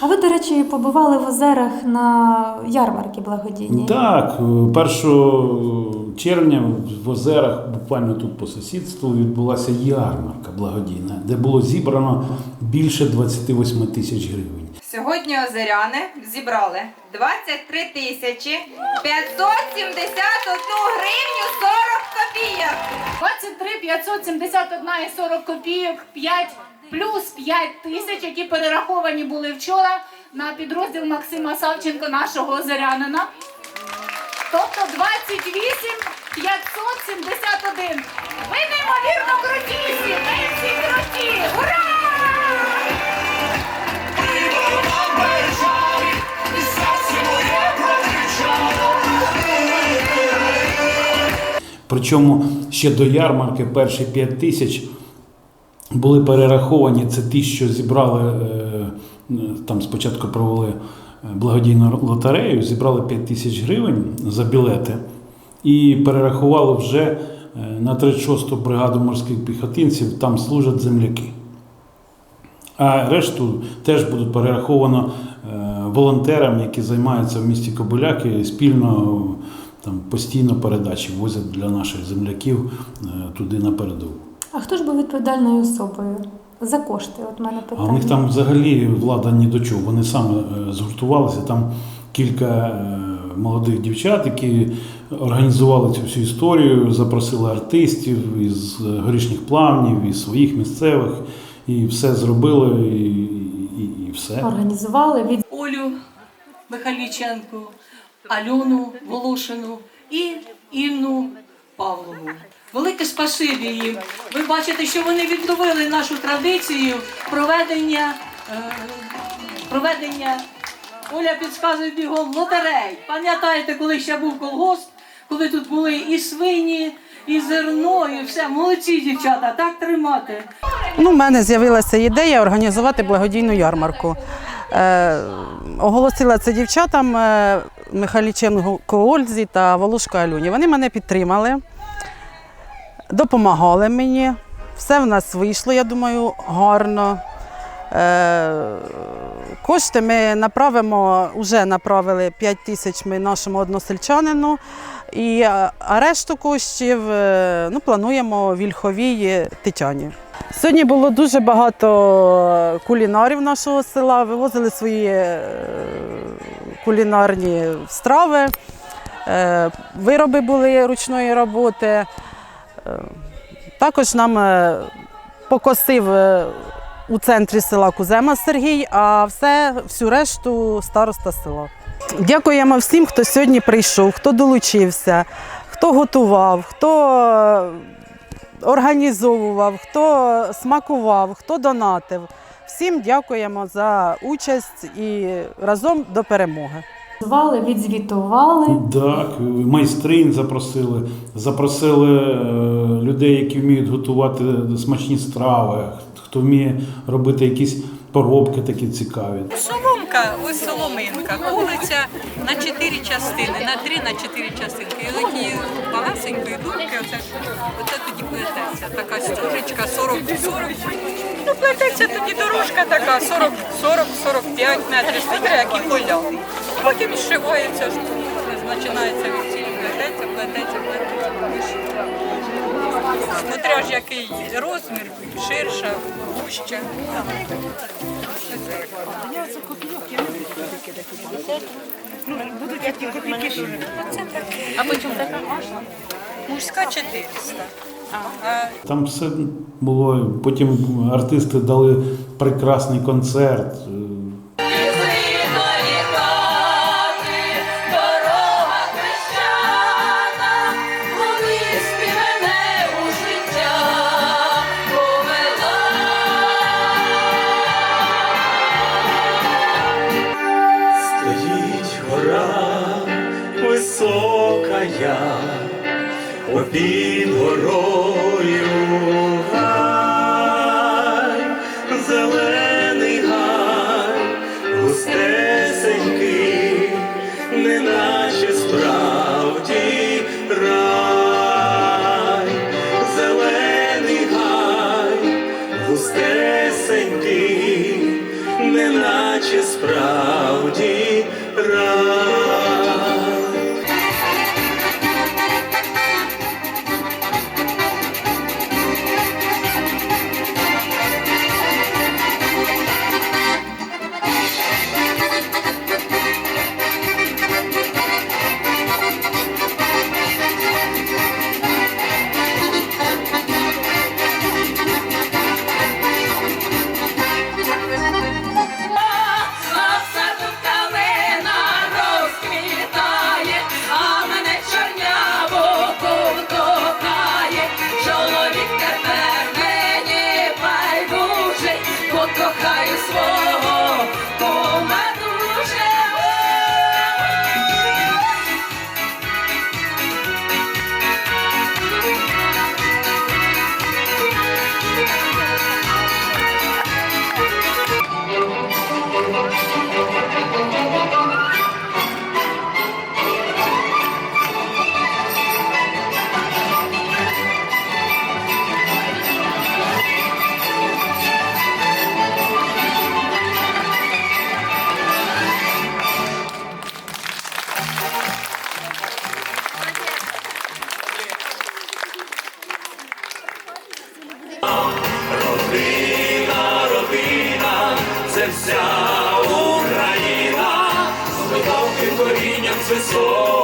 А ви, до речі, побували в озерах на ярмарки благодійні. Так, 1 червня в озерах, буквально тут по сусідству, відбулася ярмарка благодійна, де було зібрано більше 28 тисяч гривень. Сьогодні озеряни зібрали 23 тисячі 571 гривню 40 копійок. 23 571 і 40 копійок, 5 плюс 5 тисяч, які перераховані були вчора на підрозділ Максима Савченко, нашого озерянина. Тобто 28 571. Ви неймовірно круті всі, ви всі круті! Ура! Причому ще до ярмарки перші 5 тисяч були перераховані. Це ті, що зібрали е, там спочатку провели е, благодійну лотерею, зібрали 5 тисяч гривень за білети і перерахували вже е, на 36-ту бригаду морських піхотинців, там служать земляки. А решту теж будуть перераховано волонтерам, які займаються в місті Кобиляки, спільно там постійно передачі возять для наших земляків туди на передову. А хто ж був відповідальною особою за кошти? От в мене А питання. у них там взагалі влада ні до чого. Вони саме е, згуртувалися. Там кілька е, молодих дівчат, які організували цю всю історію, запросили артистів із горішніх плавнів, із своїх місцевих, і все зробили, і, і, і все. Організували від Олю Михайліченку, Альону Волошину і Інну Павлову. Велике спасибі їм. Ви бачите, що вони відновили нашу традицію проведення, е, проведення Оля підказує бігом лотерей. Пам'ятаєте, коли ще був колгосп, коли тут були і свині, і зерно, і все. Молодці дівчата, так тримати. Ну, в мене з'явилася ідея організувати благодійну ярмарку. Е, оголосила це дівчатам е, Михайліченко Ользі та Волошко Альоні. Вони мене підтримали, допомагали мені. Все в нас вийшло, я думаю, гарно. Е, кошти ми направимо, вже направили 5 тисяч ми нашому односельчанину. І а а решту коштів е, ну, плануємо вільховій Тетяні. Сьогодні було дуже багато кулінарів нашого села, вивозили свої е, кулінарні страви, е, вироби були ручної роботи. Також нам е, покосив е, у центрі села Кузема Сергій, а все, всю решту староста села. Дякуємо всім, хто сьогодні прийшов, хто долучився, хто готував, хто е, організовував, хто смакував, хто донатив. Всім дякуємо за участь і разом до перемоги. Звали, відзвітували. Так, майстринь запросили, запросили е, людей, які вміють готувати смачні страви, хто вміє робити якісь поробки такі цікаві. Соломка, ось соломинка, кулиця на чотири частини, на три, на чотири частинки. І такі малесенької дурки, оце, оце тоді плететься. Така стежечка 40 40. Ну, плететься тоді дорожка така 40, 40, 45 метрів, смотри, які поля. Потім зшивається, починається від цієї плететься, плететься, плететься. Смотря ж який розмір, ширша, вуща. А потім така мужська 400. А Там все було. Потім артисти дали прекрасний концерт. я попід горою гай, зелений гай, густесенький, не наче справді рай, зелений гай, густесенький, не наче справді рай. professor.